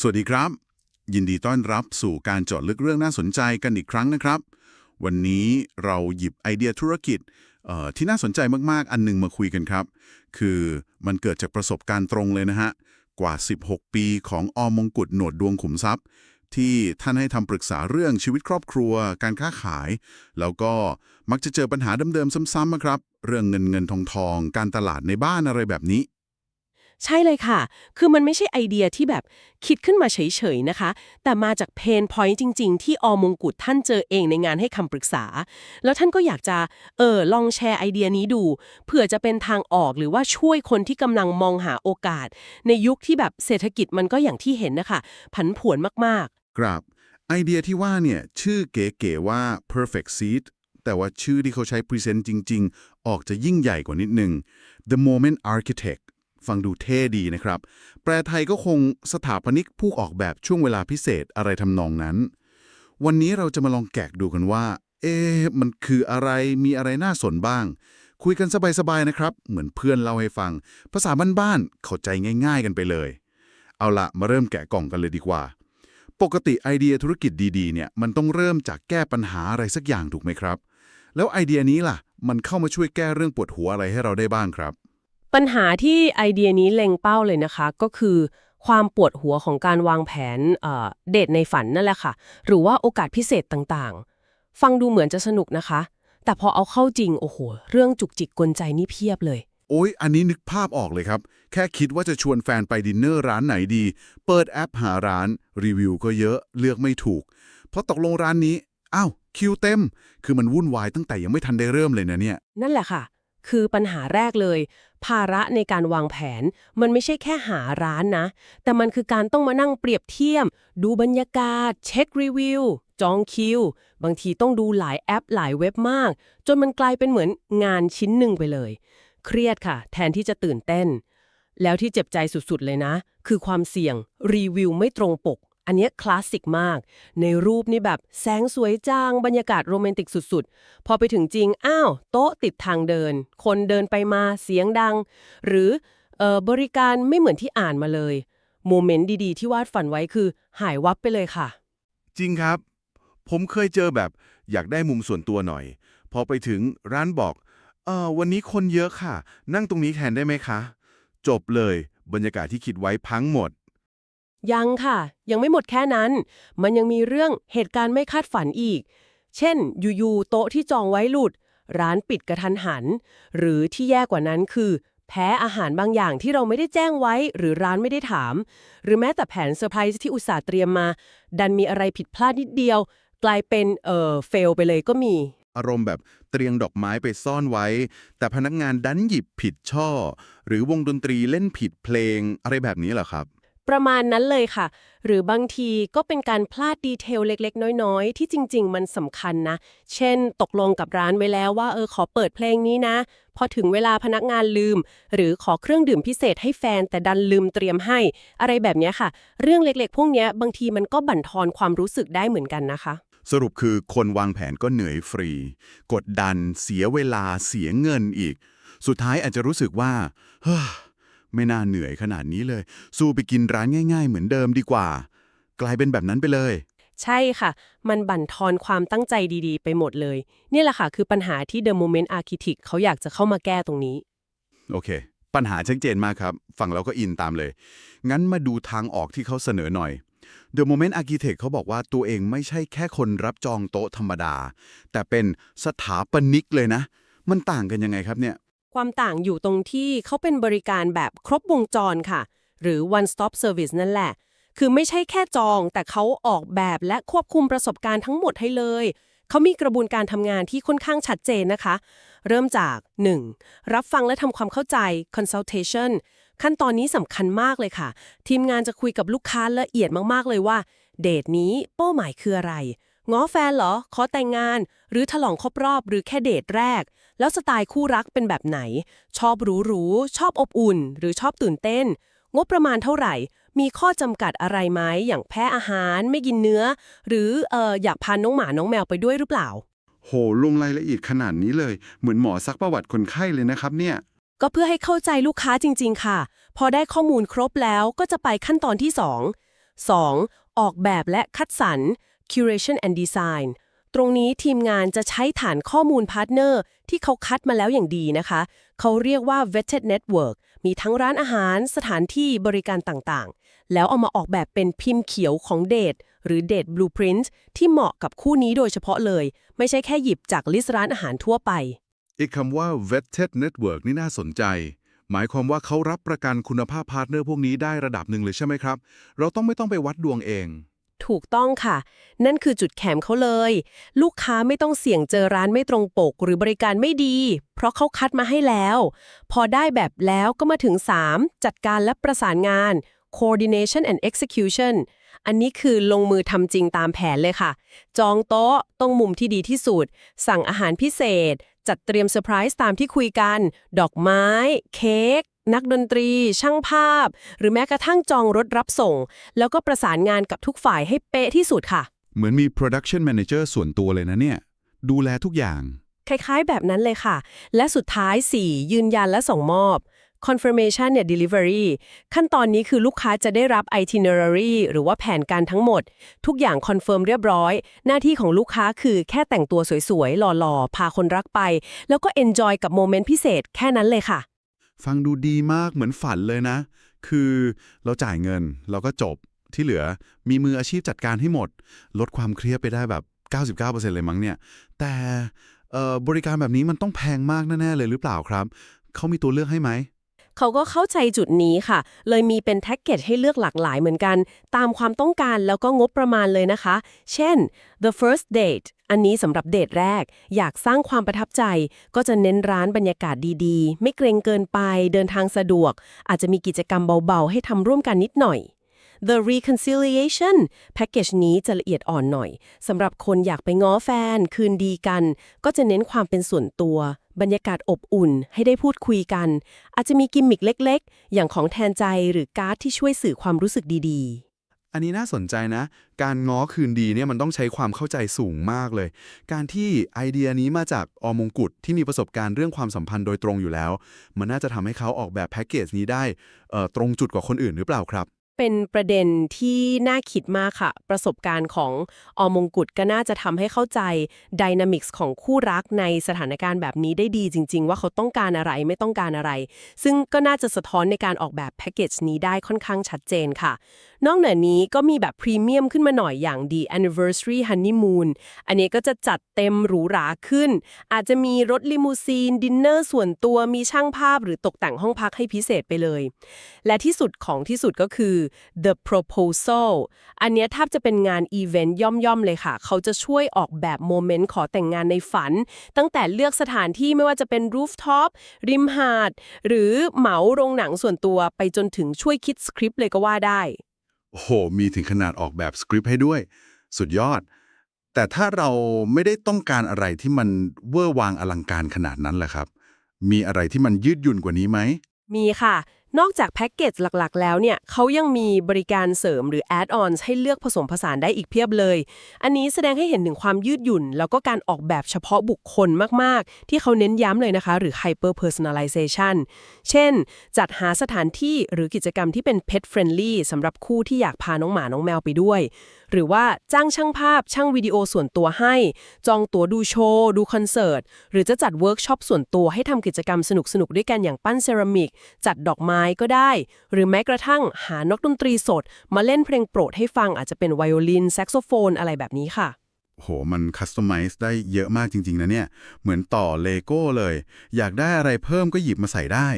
สวัสดีครับ ยินดีต้อนรับสู่การเจาะลึกเรื่องน่าสนใจกันอีกครั้งนะครับ วันนี้เราหยิบไอเดียธุรกิจที่น่าสนใจมาก ๆ อันหนึงมาคุยกันครับ คือมันเกิดจากประสบการณ์ตรงเลยนะฮะ กว่า 16 ปีของอมงกุฎหนวดดวงขุมทรัพย์ ที่ท่านให้ทำปรึกษาเรื่องชีวิตครอบครัว การค้าขาย แล้วก็มักจะเจอปัญหาเดิม ๆ ซ้ำๆอะครับ เรื่องเงินเงินทองทอง การตลาดในบ้านอะไรแบบนี้ ใช่เลยค่ะ คือมันไม่ใช่ไอเดียที่แบบคิดขึ้นมาเฉยๆนะคะ แต่มาจากเพนพอยต์จริง ๆ ที่อมงกุฎท่านเจอเองในงานให้คำปรึกษา แล้วท่านก็อยากจะ เออ ลองแชร์ไอเดียนี้ดู เผื่อจะเป็นทางออกหรือว่าช่วยคนที่กำลังมองหาโอกาส ในยุคที่แบบเศรษฐกิจมันก็อย่างที่เห็นนะคะ ผันผวนมากๆ ครับ ไอเดียที่ว่าเนี่ยชื่อเก๋ๆว่า perfect seed แต่ว่าชื่อที่เขาใช้ present จริง ๆ ออกจะยิ่งใหญ่กว่านิดนึง the moment architect ฟังดูเท่ดีนะครับ แปลไทยก็คงสถาปนิกผู้ออกแบบช่วงเวลาพิเศษอะไรทำนองนั้น วันนี้เราจะมาลองแกะดูกันว่า เอ๊ะมันคืออะไรมีอะไรน่าสนบ้าง คุยกันสบายๆนะครับ เหมือนเพื่อนเล่าให้ฟัง ภาษาบ้านๆเข้าใจง่าย ๆ กันไปเลย เอาละมาเริ่มแกะกล่องกันเลยดีกว่า ปกติไอเดียธุรกิจดีๆเนี่ยมันต้องเริ่มจากแก้ปัญหาอะไรสักอย่างถูกไหมครับ แล้วไอเดียนี้ล่ะ มันเข้ามาช่วยแก้เรื่องปวดหัวอะไรให้เราได้บ้างครับ ปัญหาที่ไอเดียนี้เล็งเป้าเลยนะคะ ก็คือ ความปวดหัวของการวางแผนเอ่อเดทในฝันนั่นแหละค่ะ หรือว่าโอกาสพิเศษต่างๆ ฟังดูเหมือนจะสนุกนะคะ แต่พอเอาเข้าจริงโอ้โห เรื่องจุกจิกกลใจนี่เพียบเลยโอ้ย อันนี้นึกภาพออกเลยครับ แค่คิดว่าจะชวนแฟนไปดินเนอร์ร้านไหนดี เปิดแอปหาร้าน รีวิวก็เยอะเลือกไม่ถูก เพราะตกลงร้านนี้ อ้าว คิวเต็ม คือมันวุ่นวายตั้งแต่ยังไม่ทันได้เริ่มเลยนะเนี่ย นั่นแหละค่ะ คือปัญหาแรกเลย ภาระในการวางแผน มันไม่ใช่แค่หาร้านนะ แต่มันคือการต้องมานั่งเปรียบเทียบ ดูบรรยากาศ เช็ครีวิว จองคิว บางทีต้องดูหลายแอปหลายเว็บมาก จนมันกลายเป็นเหมือนงานชิ้นหนึ่งไปเลย เครียดค่ะ แทนที่จะตื่นเต้น แล้วที่เจ็บใจสุดๆเลยนะ คือความเสี่ยง รีวิวไม่ตรงปก อันนี้คลาสสิกมาก ในรูปนี่แบบแสงสวยจังบรรยากาศโรแมนติกสุดๆ พอไปถึงจริง อ้าว โต๊ะติดทางเดิน คนเดินไปมาเสียงดัง หรือออบริการไม่เหมือนที่อ่านมาเลย โมเมนต์ดีๆ ที่วาดฝันไว้คือ หายวับไปเลยค่ะ จริงครับ ผมเคยเจอแบบอยากได้มุมส่วนตัวหน่อย พอไปถึงร้านบอกเออวันนี้คนเยอะค่ะ นั่งตรงนี้แทนได้ไหมคะ จบเลย บรรยากาศที่คิดไว้พังหมด ยังค่ะ ยังไม่หมดแค่นั้น มันยังมีเรื่องเหตุการณ์ไม่คาดฝันอีก เช่น อยู่ๆโต๊ะที่จองไว้หลุด ร้านปิดกระทันหัน หรือที่แย่กว่านั้นคือ แพ้อาหารบางอย่างที่เราไม่ได้แจ้งไว้ หรือร้านไม่ได้ถาม หรือแม้แต่แผนเซอร์ไพรส์ที่อุตส่าห์เตรียมมา ดันมีอะไรผิดพลาดนิดเดียว กลายเป็นเอ่อเฟลไปเลยก็มี อารมณ์แบบเตรียงดอกไม้ไปซ่อนไว้ แต่พนักงานดันหยิบผิดช่อ หรือวงดนตรีเล่นผิดเพลงอะไรแบบนี้เหรอครับ ประมาณนั้นเลยค่ะ หรือบางทีก็เป็นการพลาดดีเทลเล็กๆ น้อยๆ ที่จริง ๆ มันสำคัญนะ เช่น ตกลงกับร้านไว้แล้วว่าเออขอเปิดเพลงนี้นะ พอถึงเวลาพนักงานลืม หรือขอเครื่องดื่มพิเศษให้แฟนแต่ดันลืมเตรียมให้ อะไรแบบเนี้ยค่ะ เรื่องเล็กๆ พวกเนี้ยบางทีมันก็บั่นทอนความรู้สึกได้เหมือนกันนะคะ สรุปคือคนวางแผนก็เหนื่อยฟรี กดดัน เสียเวลา เสียเงินอีก สุดท้ายอาจจะรู้สึกว่าเฮ้อ ไม่น่าเหนื่อยขนาดนี้เลย สู้ไปกินร้านง่าย ๆ เหมือนเดิมดีกว่า กลายเป็นแบบนั้นไปเลย ใช่ค่ะ มันบั่นทอนความตั้งใจดีๆ ไปหมดเลย นี่แหละค่ะ คือปัญหาที่ The Moment Architect เขาอยากจะเข้ามาแก้ตรงนี้ โอเค ปัญหาชัดเจนมากครับฟังแล้วก็อินตามเลย งั้นมาดูทางออกที่เขาเสนอหน่อย The Moment Architect เขาบอกว่าตัวเองไม่ใช่แค่คนรับจองโต๊ะธรรมดา แต่เป็นสถาปนิกเลยนะ มันต่างกันยังไงครับเนี่ย ความต่างอยู่ตรงที่เขาเป็นบริการแบบครบวงจรค่ะ หรือ one stop service นั่นแหละ คือไม่ใช่แค่จอง แต่เขาออกแบบและควบคุมประสบการณ์ทั้งหมดให้เลย เขามีกระบวนการทำงานที่ค่อนข้างชัดเจนนะคะ เริ่มจาก 1. รับฟังและทำความเข้าใจ consultation ขั้นตอนนี้สำคัญมากเลยค่ะ ทีมงานจะคุยกับลูกค้าละเอียดมากๆเลยว่า เดทนี้เป้าหมายคืออะไรง้อแฟนเหรอ ขอแต่งงาน หรือฉลองครบรอบ หรือแค่เดทแรก แล้วสไตล์คู่รักเป็นแบบไหน ชอบหรูหรูๆชอบอบอุ่น หรือชอบตื่นเต้น งบประมาณเท่าไหร่ มีข้อจำกัดอะไรไหมอย่างแพ้อาหารไม่กินเนื้อ หรือเอออยากพาน้องหมาน้องแมวไปด้วยหรือเปล่า โห ลงรายละเอียดขนาดนี้เลย เหมือนหมอซักประวัติคนไข้เลยนะครับเนี่ย ก็เพื่อให้เข้าใจลูกค้าจริง ๆ ค่ะ พอได้ข้อมูลครบแล้วก็จะไปขั้นตอนที่ 2 2. ออกแบบและคัดสรร curation and design ตรงนี้ทีมงานจะใช้ฐานข้อมูลพาร์ทเนอร์ที่เขาคัดมาแล้วอย่างดีนะคะ เขาเรียกว่า vetted network มีทั้งร้านอาหาร สถานที่บริการต่างๆ แล้วเอามาออกแบบเป็นพิมพ์เขียวของเดทหรือเดท blueprint ที่เหมาะกับคู่นี้โดยเฉพาะเลย ไม่ใช่แค่หยิบจากลิสต์ร้านอาหารทั่วไป อีกคำว่า vetted network นี่น่าสนใจ หมายความว่าเขารับประกันคุณภาพพาร์ทเนอร์พวกนี้ได้ระดับหนึ่งเลยใช่ไหมครับ เราต้องไม่ต้องไปวัดดวงเอง ถูกต้องค่ะ นั่นคือจุดแข็งเขาเลย ลูกค้าไม่ต้องเสี่ยงเจอร้านไม่ตรงปกหรือบริการไม่ดี เพราะเขาคัดมาให้แล้ว พอได้แบบแล้วก็มาถึง 3 จัดการและประสานงาน coordination and execution อันนี้คือลงมือทำจริงตามแผนเลยค่ะ จองโต๊ะตรงมุมที่ดีที่สุด สั่งอาหารพิเศษ จัดเตรียมเซอร์ไพรส์ตามที่คุยกัน ดอกไม้ เค้ก นักดนตรี ช่างภาพ หรือแม้กระทั่งจองรถรับส่ง แล้วก็ประสานงานกับทุกฝ่ายให้เป๊ะที่สุดค่ะ เหมือนมี production manager ส่วนตัวเลยนะเนี่ย ดูแลทุกอย่าง คล้ายๆ แบบนั้นเลยค่ะ และสุดท้าย 4 ยืนยันและส่งมอบ confirmation เนี่ย delivery ขั้นตอนนี้คือลูกค้าจะได้รับ itinerary หรือว่าแผนการทั้งหมด ทุกอย่างคอนเฟิร์มเรียบร้อย หน้าที่ของลูกค้าคือแค่แต่งตัวสวยๆ หล่อๆ พาคนรักไป แล้วก็ enjoy กับโมเมนต์พิเศษแค่นั้นเลยค่ะ ฟังดูดีมากเหมือนฝันเลยนะ คือเราจ่ายเงินเราก็จบที่เหลือมีมืออาชีพจัดการให้หมด ลดความเครียดไปได้แบบ 99%เลยมั้งเนี่ย แต่บริการแบบนี้มันต้องแพงมากแน่ๆเลยหรือเปล่าครับ เขามีตัวเลือกให้ไหม เขาก็เข้าใจจุดนี้ค่ะ เลยมีเป็นแท็กเกจให้เลือกหลากหลายเหมือนกัน ตามความต้องการแล้วก็งบประมาณเลยนะคะ เช่น the first date อันนี้สำหรับเดทแรก อยากสร้างความประทับใจ ก็จะเน้นร้านบรรยากาศดีๆ ไม่เกรงเกินไป เดินทางสะดวก อาจจะมีกิจกรรมเบาๆ ให้ทำร่วมกันนิดหน่อย The reconciliation แพ็กเกจนี้จะละเอียดอ่อนหน่อยสำหรับคนอยากไปง้อแฟน คืนดีกัน ก็จะเน้นความเป็นส่วนตัว บรรยากาศอบอุ่นให้ได้พูดคุยกัน อาจจะมีกิมมิคเล็ก ๆ อย่างของแทนใจหรือการ์ดที่ช่วยสื่อความรู้สึกดีๆอันนี้น่าสนใจนะ การง้อคืนดีเนี่ยมันต้องใช้ความเข้าใจสูงมากเลย การที่ไอเดียนี้มาจากอมงกุฎที่มีประสบการณ์เรื่องความสัมพันธ์โดยตรงอยู่แล้ว มันน่าจะทำให้เขาออกแบบแพ็กเกจนี้ได้ตรงจุดกว่าคนอื่นหรือเปล่าครับ เป็นประเด็นที่น่าคิดมากค่ะ ประสบการณ์ของอมงกุฎก็น่าจะทำให้เข้าใจดินามิกส์ของคู่รักในสถานการณ์แบบนี้ได้ดีจริง ๆ ว่าเขาต้องการอะไรไม่ต้องการอะไร ซึ่งก็น่าจะสะท้อนในการออกแบบแพ็กเกจนี้ได้ค่อนข้างชัดเจนค่ะนอกเหนือนี้ก็มีแบบพรีเมียมขึ้นมาหน่อยอย่าง The Anniversary Honeymoon อันนี้ก็จะจัดเต็มหรูหราขึ้น อาจจะมีรถลิมูซีน ดินเนอร์ส่วนตัวมีช่างภาพหรือตกแต่งห้องพักให้พิเศษไปเลย และที่สุดของที่สุดก็คือ The Proposal อันนี้แทบจะเป็นงานอีเวนต์ย่อมๆเลยค่ะ เขาจะช่วยออกแบบโมเมนต์ขอแต่งงานในฝัน ตั้งแต่เลือกสถานที่ไม่ว่าจะเป็นรูฟท็อปริมหาด หรือเหมาโรงหนังส่วนตัวไปจนถึงช่วยคิดสคริปต์เลยก็ว่าได้ โอ้โห มีถึงขนาดออกแบบสคริปต์ให้ด้วย สุดยอด แต่ถ้าเราไม่ได้ต้องการอะไรที่มันเวอร์วางอลังการขนาดนั้นแหละครับ มีอะไรที่มันยืดหยุ่นกว่านี้ไหม มีค่ะ นอกจากแพ็กเกจหลักๆ แล้วเนี่ยเขายังมีบริการเสริมหรือ add-ons ให้เลือกผสมผสานได้อีกเพียบเลย อันนี้แสดงให้เห็นถึงความยืดหยุ่น แล้วก็การออกแบบเฉพาะบุคคลมากๆ ที่เขาเน้นย้ำเลยนะคะ หรือ hyper personalization เช่น จัดหาสถานที่หรือกิจกรรมที่เป็น pet friendly สำหรับคู่ที่อยากพาน้องหมาน้องแมวไปด้วยหรือว่าจ้างช่างภาพช่างวิดีโอส่วนตัวให้ จองตั๋วดูโชว์ ดูคอนเสิร์ต หรือจะจัดเวิร์กช็อปส่วนตัวให้ทำกิจกรรมสนุกๆด้วยกันอย่างปั้นเซรามิก จัดดอกไม้ก็ได้ หรือแม้กระทั่งหานกดนตรีสด มาเล่นเพลงโปรดให้ฟังอาจจะเป็นไวโอลินแซกโซโฟนอะไรแบบนี้ค่ะโห มันคัสตอมไมซ์ได้เยอะมากจริง ๆ นะเนี่ย เหมือนต่อเลโก้เลย อยากได้อะไรเพิ่มก็หยิบมาใส่ได้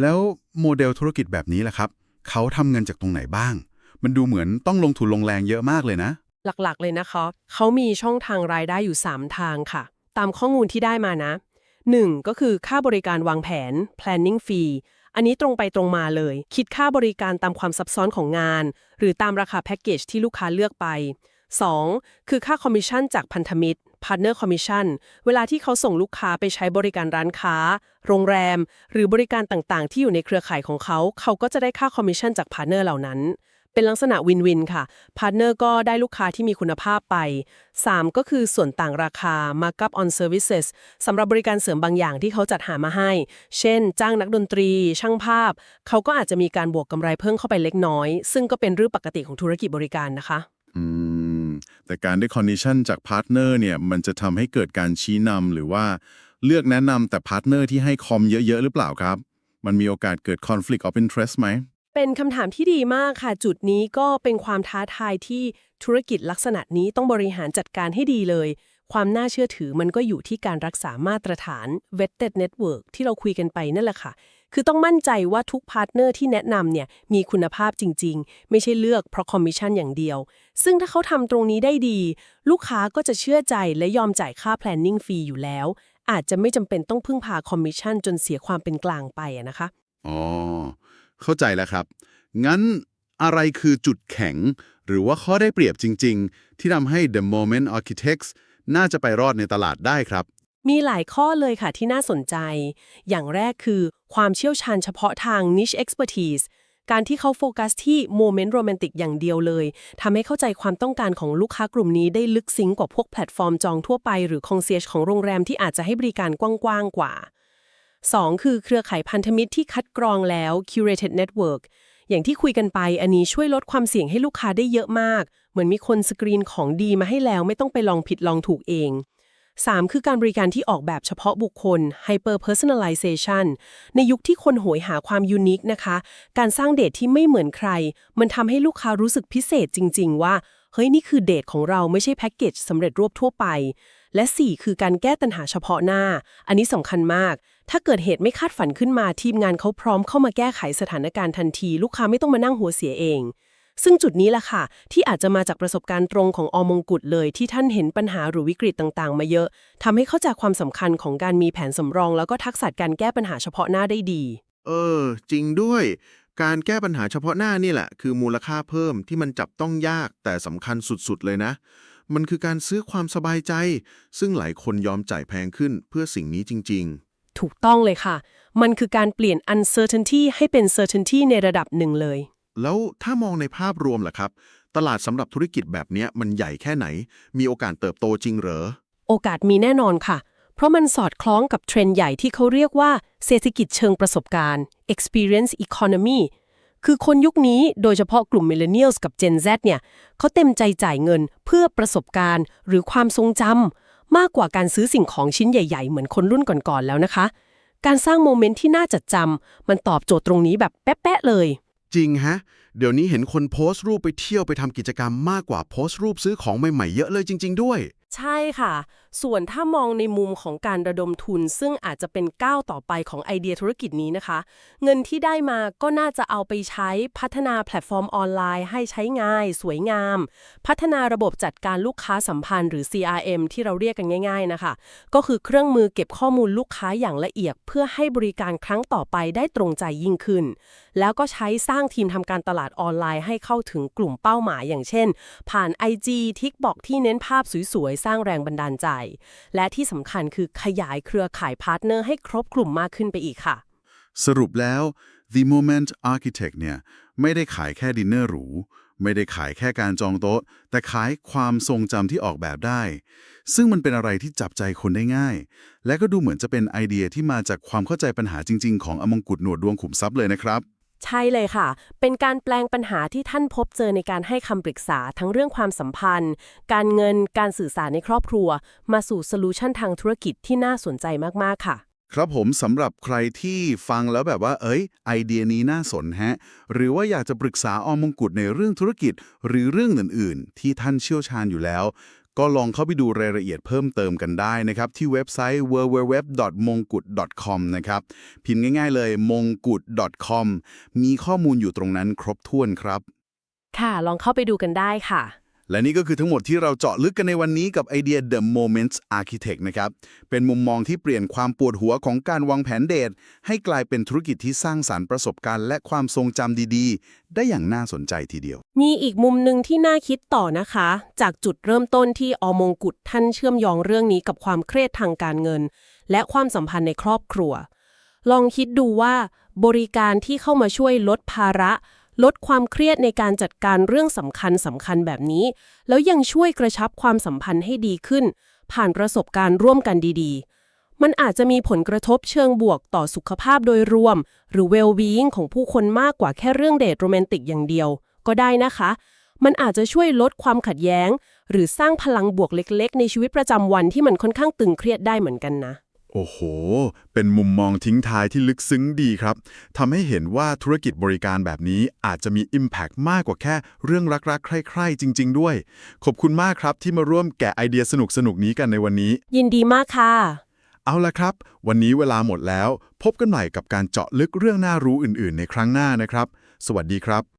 แล้วโมเดลธุรกิจแบบนี้ล่ะครับ เขาทำเงินจากตรงไหนบ้าง มันดูเหมือนต้องลงทุนลงแรงเยอะมากเลยนะ หลักๆเลยนะคะเขามีช่องทางรายได้อยู่ 3 ทางค่ะ ตามข้อมูลที่ได้มานะ 1. ก็คือค่าบริการวางแผน planning fee อันนี้ตรงไปตรงมาเลย คิดค่าบริการตามความซับซ้อนของงาน หรือตามราคาแพ็กเกจที่ลูกค้าเลือกไป 2. คือค่าคอมมิชชั่นจากพันธมิตร partner commission เวลาที่เขาส่งลูกค้าไปใช้บริการร้านค้า โรงแรม หรือบริการต่างๆ ที่อยู่ในเครือข่ายของเขา เขาก็จะได้ค่าคอมมิชชั่นจากพาร์เนอร์เหล่านั้น เป็นลักษณะวินวินค่ะ พาร์ทเนอร์ก็ได้ลูกค้าที่มีคุณภาพไป 3 ก็คือส่วนต่างราคา markup on services สำหรับบริการเสริมบางอย่างที่เขาจัดหามาให้ เช่น จ้างนักดนตรี ช่างภาพ เขาก็อาจจะมีการบวกกำไรเพิ่มเข้าไปเล็กน้อย ซึ่งก็เป็นเรื่องปกติของธุรกิจบริการนะคะ อืม แต่การได้คอนดิชันจากพาร์ทเนอร์เนี่ย มันจะทำให้เกิดการชี้นำหรือว่าเลือกแนะนำแต่พาร์ทเนอร์ที่ให้คอมเยอะๆหรือเปล่าครับ มันมีโอกาสเกิด conflict of interest ไหม เป็นคำถามที่ดีมากค่ะ จุดนี้ก็เป็นความท้าทายที่ธุรกิจลักษณะนี้ต้องบริหารจัดการให้ดีเลย ความน่าเชื่อถือมันก็อยู่ที่การรักษามาตรฐาน vetted network ที่เราคุยกันไปนั่นแหละค่ะ คือต้องมั่นใจว่าทุกพาร์ทเนอร์ที่แนะนำเนี่ยมีคุณภาพจริง ๆ ไม่ใช่เลือกเพราะคอมมิชชั่นอย่างเดียว ซึ่งถ้าเขาทำตรงนี้ได้ดี ลูกค้าก็จะเชื่อใจและยอมจ่ายค่า planning fee อยู่แล้ว อาจจะไม่จำเป็นต้องพึ่งพาคอมมิชชั่นจนเสียความเป็นกลางไปนะคะอ๋อ เข้าใจแล้วครับ งั้นอะไรคือจุดแข็ง หรือว่าข้อได้เปรียบจริง ๆ ที่ทำให้ The Moment Architects น่าจะไปรอดในตลาดได้ครับ มีหลายข้อเลยค่ะที่น่าสนใจ อย่างแรกคือความเชี่ยวชาญเฉพาะทาง niche expertise การที่เขาโฟกัสที่โมเมนต์โรแมนติกอย่างเดียวเลย ทำให้เข้าใจความต้องการของลูกค้ากลุ่มนี้ได้ลึกซึ้งกว่าพวกแพลตฟอร์มจองทั่วไปหรือคองเซียของโรงแรมที่อาจจะให้บริการกว้างๆกว่า 2 คือเครือข่ายพันธมิตรที่คัดกรองแล้ว curated network อย่างที่คุยกันไปอันนี้ช่วยลดความเสี่ยงให้ลูกค้าได้เยอะมาก เหมือนมีคนสกรีนของดีมาให้แล้วไม่ต้องไปลองผิดลองถูกเอง 3 คือการบริการที่ออกแบบเฉพาะบุคคล hyper personalization ในยุคที่คนโหยหาความยูนิคนะคะ การสร้างเดทที่ไม่เหมือนใคร มันทำให้ลูกค้ารู้สึกพิเศษจริง ๆ ว่า เฮ้ย นี่คือเดทของเราไม่ใช่แพ็กเกจสำเร็จรูปทั่วไป และ 4 คือการแก้ปัญหาเฉพาะหน้า อันนี้สำคัญมาก ถ้าเกิดเหตุไม่คาดฝันขึ้นมาทีมงานเขาพร้อมเข้ามาแก้ไขสถานการณ์ทันที ลูกค้าไม่ต้องมานั่งหัวเสียเองซึ่งจุดนี้แหละค่ะ ที่อาจจะมาจากประสบการณ์ตรงของอมงกุฎเลยที่ท่านเห็นปัญหาหรือวิกฤตต่างๆ มาเยอะทำให้เข้าใจความสำคัญของการมีแผนสำรอง แล้วก็ทักษะการแก้ปัญหาเฉพาะหน้าได้ดี เออ จริงด้วย การแก้ปัญหาเฉพาะหน้านี่แหละ คือมูลค่าเพิ่มที่มันจับต้องยากแต่สำคัญสุดๆเลยนะ มันคือการซื้อความสบายใจ ซึ่งหลายคนยอมจ่ายแพงขึ้นเพื่อสิ่งนี้จริงถูกต้องเลยค่ะ มันคือการเปลี่ยน uncertainty ให้เป็น certainty ในระดับหนึ่งเลยๆแล้วถ้ามองในภาพรวมล่ะครับ ตลาดสำหรับธุรกิจแบบเนี้ยมันใหญ่แค่ไหน มีโอกาสเติบโตจริงเหรอ โอกาสมีแน่นอนค่ะ เพราะมันสอดคล้องกับเทรนด์ใหญ่ที่เขาเรียกว่าเศรษฐกิจเชิงประสบการณ์ experience economy คือคนยุคนี้โดยเฉพาะกลุ่ม millennials กับ Gen Z เนี่ยเขาเต็มใจจ่ายเงินเพื่อประสบการณ์ หรือความทรงจำมากกว่าการซื้อสิ่งของชิ้นใหญ่ ๆ เหมือนคนรุ่นก่อนๆแล้วนะคะ การสร้างโมเมนต์ที่น่าจดจำมันตอบโจทย์ตรงนี้แบบแป๊ะๆเลย จริงฮะ เดี๋ยวนี้เห็นคนโพสต์รูปไปเที่ยวไปทำกิจกรรมมากกว่าโพสต์รูปซื้อของใหม่ๆเยอะเลยจริง ๆ ด้วย ใช่ค่ะ ส่วนถ้ามองในมุมของการระดมทุน ซึ่งอาจจะเป็นก้าวต่อไปของไอเดียธุรกิจนี้นะคะ เงินที่ได้มาก็น่าจะเอาไปใช้พัฒนาแพลตฟอร์มออนไลน์ ให้ใช้ง่าย สวยงาม พัฒนาระบบจัดการลูกค้าสัมพันธ์หรือ CRM ที่เราเรียกกันง่าย ๆนะคะ ก็คือเครื่องมือเก็บข้อมูลลูกค้าอย่างละเอียด เพื่อให้บริการครั้งต่อไปได้ตรงใจยิ่งขึ้น แล้วก็ใช้สร้างทีมทำการตลาดออนไลน์ให้เข้าถึงกลุ่มเป้าหมายอย่างเช่น ผ่าน IG ทิกบอกที่เน้นภาพสวยๆสร้างแรงบันดาลใจ และที่สำคัญคือขยายเครือข่ายพาร์ทเนอร์ให้ครบกลุ่มมากขึ้นไปอีกค่ะ สรุปแล้ว The Moment Architect เนี่ยไม่ได้ขายแค่ดินเนอร์หรูไม่ได้ขายแค่การจองโต๊ะ แต่ขายความทรงจำที่ออกแบบได้ ซึ่งมันเป็นอะไรที่จับใจคนได้ง่าย และก็ดูเหมือนจะเป็นไอเดียที่มาจากความเข้าใจปัญหาจริง ๆ ของอมงกุฎหนวดดวงขุมทรัพย์เลยนะครับ ใช่เลยค่ะ เป็นการแปลงปัญหาที่ท่านพบเจอในการให้คำปรึกษาทั้งเรื่องความสัมพันธ์ การเงิน การสื่อสารในครอบครัว มาสู่โซลูชันทางธุรกิจที่น่าสนใจมาก ๆ ค่ะ ครับผมสำหรับใครที่ฟังแล้วแบบว่า เอ้ย ไอเดียนี้น่าสนแฮะ หรือว่าอยากจะปรึกษาออมมงกุฎในเรื่องธุรกิจ หรือเรื่องอื่น ๆ ที่ท่านเชี่ยวชาญอยู่แล้ว ก็ลองเข้าไปดูรายละเอียดเพิ่มเติมกันได้นะครับ ที่เว็บไซต์ www.mongkut.com นะครับ พิมพ์ง่าย ๆ เลย mongkut.com มีข้อมูลอยู่ตรงนั้นครบถ้วนครับ ค่ะ ลองเข้าไปดูกันได้ค่ะ และนี่ก็คือทั้งหมดที่เราเจาะลึกกันในวันนี้กับไอเดีย The Moments Architect นะครับ เป็นมุมมองที่เปลี่ยนความปวดหัวของการวางแผนเดท ให้กลายเป็นธุรกิจที่สร้างสารรค์ประสบการณ์และความทรงจำดีๆ ได้อย่างน่าสนใจทีเดียว มีอีกมุมหนึ่งที่น่าคิดต่อนะคะ จากจุดเริ่มต้นที่อมงกุฎท่านเชื่อมโยงเรื่องนี้กับความเครียดทางการเงิน และความสัมพันธ์ในครอบครัว ลองคิดดูว่า บริการที่เข้ามาช่วยลดภาระ ลดความเครียดในการจัดการเรื่องสำคัญสำคัญแบบนี้ แล้วยังช่วยกระชับความสัมพันธ์ให้ดีขึ้น ผ่านประสบการณ์ร่วมกันดีๆ มันอาจจะมีผลกระทบเชิงบวกต่อสุขภาพโดยรวม หรือ well-being ของผู้คนมากกว่าแค่เรื่องเดทโรแมนติกอย่างเดียว ก็ได้นะคะ มันอาจจะช่วยลดความขัดแย้ง หรือสร้างพลังบวกเล็ก ๆ ในชีวิตประจำวันที่มันค่อนข้างตึงเครียดได้เหมือนกันนะ โอ้โห เป็นมุมมองทิ้งท้ายที่ลึกซึ้งดีครับทำให้เห็นว่าธุรกิจบริการแบบนี้อาจจะมี Impact มากกว่าแค่เรื่องรักๆ ใคร่ๆ จริง ๆ ด้วย ขอบคุณมากครับที่มาร่วมแกะไอเดียสนุกๆ นี้กันในวันนี้ ยินดีมากค่ะ เอาละครับ วันนี้เวลาหมดแล้ว พบกันใหม่กับการเจาะลึกเรื่องน่ารู้อื่น ๆ ในครั้งหน้านะครับ สวัสดีครับ